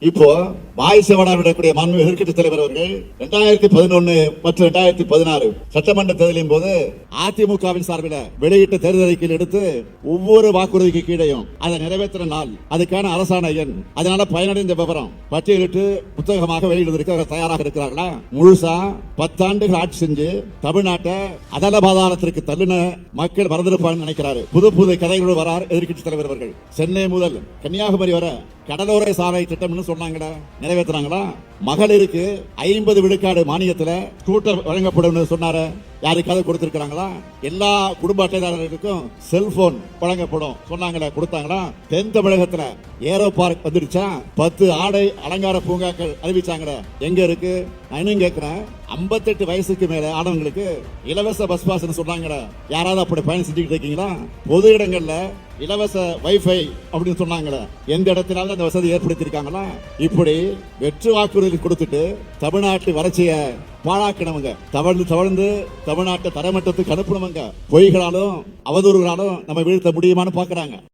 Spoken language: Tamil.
இப்போ வாய் செவனார் விடக்கூடிய மாண்பு தலைவர் அவர்கள் இரண்டாயிரத்தி பதினொன்னு மற்றும் இரண்டாயிரத்தி பதினாறு சட்டமன்ற தேர்தலின் போது அதிமுகவின் சார்பில் வெளியிட்ட தேர்தல் அறிக்கையில் எடுத்து ஒவ்வொரு வாக்குறுதிக்கு கீழையும் அதை நிறைவேற்றின நாள். அதுக்கான அரசாணை எண். அதனால பயனடைந்த விவரம். பட்டியலிட்டு புத்தகமாக வெளியிடுவதற்கு அவர் தயாராக இருக்கிறார்களா? முழுசா பத்தாண்டுகள் ஆட்சி செஞ்சு தமிழ்நாட்டை அதல பாதாளத்திற்கு தள்ளின மக்கள் மறந்திருப்பான்னு நினைக்கிறாரு. புது புது கதைகளோடு வரார் எதிர்கட்சி தலைவர் அவர்கள். சென்னை முதல் கன்னியாகுமரி வரை கடலோர சாலை திட்டம்னு சொன்னாங்கடா நிறைவேற்றினாங்களா மகளிருக்கு ஐம்பது விழுக்காடு மானியத்தில் ஸ்கூட்டர் வழங்கப்படும் சொன்னாரு. யாருக்காவது கொடுத்திருக்கிறாங்களா? எல்லா குடும்ப அட்டைதாரர்களுக்கும் செல்போன் வழங்கப்படும் சொன்னாங்களே கொடுத்தாங்களா? தென் தமிழகத்துல ஏரோ பார்க் வந்துடுச்சா? பத்து ஆடை அலங்கார பூங்காக்கள் அறிவிச்சாங்களே. எங்க இருக்கு? நான் இன்னும் கேட்கிறேன். ஐம்பத்தெட்டு வயசுக்கு மேல ஆனவங்களுக்கு இலவச பஸ் பாஸ்னு சொன்னாங்களே யாராவது அப்படி பயணம் செஞ்சுக்கிட்டு இருக்கீங்களா? பொது இடங்கள்ல இலவச வைஃபை அப்படின்னு சொன்னாங்களே எந்த இடத்தினாலும் அந்த வசதி ஏற்படுத்தியிருக்காங்களா? இப்படி வெற்று வாக்குறுதி கொடுத்துட்டு தமிழ்நாட்டு வறட்சிய பாழாக்கினவங்க தவழ்ந்து தவழ்ந்து தமிழ்நாட்டை தரமட்டத்துக்கு அனுப்புனவங்க பொய்களாலும் அவதூறுகளாலும் நம்ம வீழ்த்த முடியுமான்னு பாக்குறாங்க.